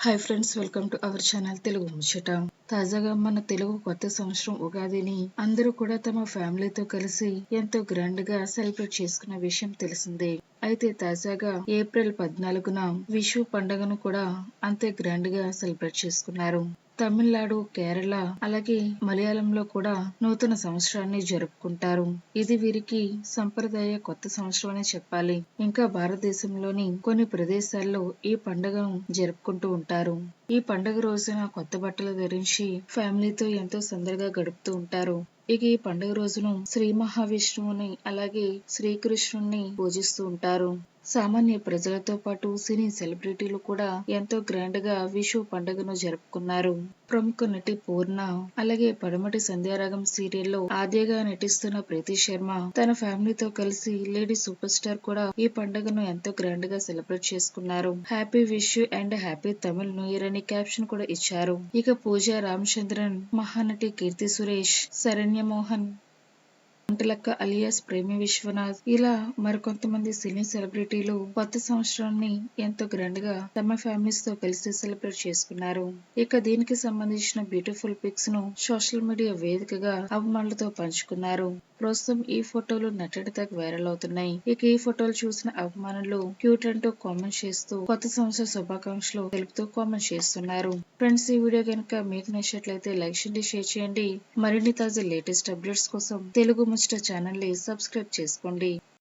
Hi friends welcome to our channel Telugu ముచ్చట తాజాగా మన తెలుగు కొత్త సంవత్సరం ఉగాదిని అందరూ కూడా తమ ఫ్యామిలీతో కలిసి ఎంతో గ్రాండ్గా సెలబ్రేట్ చేసుకున్న విషయం తెలిసిందే అయితే తాజాగా ఏప్రిల్ పద్నాలుగున విషు పండుగను కూడా అంతే గ్రాండ్గా సెలబ్రేట్ చేసుకున్నారు తమిళనాడు కేరళ అలాగే మలయాళంలో కూడా నూతన సంవత్సరాన్ని జరుపుకుంటారు. ఇది వీరికి సంప్రదాయ కొత్త సంవత్సరం అని చెప్పాలి. ఇంకా భారతదేశంలోని కొన్ని ప్రదేశాల్లో ఈ పండుగను జరుపుకుంటూ ఉంటారు. ఈ పండుగ రోజున కొత్త బట్టలు ధరించి ఫ్యామిలీతో ఎంతో సందడిగా గడుపుతూ ఉంటారు. ఇక ఈ పండుగ రోజును శ్రీ మహావిష్ణువుని అలాగే శ్రీకృష్ణుని పూజిస్తూ ఉంటారు. సామాన్య ప్రజలతో పాటు సినీ సెలబ్రిటీలు కూడా ఎంతో గ్రాండ్గా విషు పండుగను జరుపుకున్నారు. ప్రముఖ నటి పూర్ణ అలాగే పడమటి సంధ్యారాగం సీరియల్లో ఆద్యగా నటిస్తున్న ప్రీతి శర్మ తన ఫ్యామిలీతో కలిసి లేడీ సూపర్ స్టార్ కూడా ఈ పండుగను ఎంతో గ్రాండ్గా సెలబ్రేట్ చేసుకున్నారు. Happy wish and happy Tamil new year అని క్యాప్షన్ కూడా ఇచ్చారు. ఇక పూజ రామచంద్రన్ మహానటి కీర్తి సురేష్ శరణ్య మోహన్ వంటలక్క అలియాస్ ప్రేమి విశ్వనాథ్. ఇలా మరికొంతమంది సినీ సెలబ్రిటీలు కొత్త సంవత్సరాన్ని ఎంతో గ్రాండ్గా తమ ఫ్యామిలీస్తో కలిసి సెలబ్రేట్ చేసుకున్నారు. ఇక దీనికి సంబంధించిన బ్యూటిఫుల్ పిక్స్ను సోషల్ మీడియా వేదికగా అభిమానులతో పంచుకున్నారు. ప్రస్తుతం ఈ ఫోటోలు నెట్టడి వైరల్ అవుతున్నాయి. ఇక ఈ ఫోటోలు చూసిన అభిమానులు క్యూట్ అంటూ కామెంట్ చేస్తూ కొత్త సంవత్సర శుభాకాంక్షలు తెలుపుతూ కామెంట్ చేస్తున్నారు. ఫ్రెండ్స్ ఈ వీడియో కనుక మీకు నచ్చినట్లయితే లైక్ చేయండి షేర్ చేయండి. మరిన్ని తాజా లేటెస్ట్ అప్డేట్స్ కోసం తెలుగు ముచ్చట ఛానల్ని సబ్స్క్రైబ్ చేసుకోండి.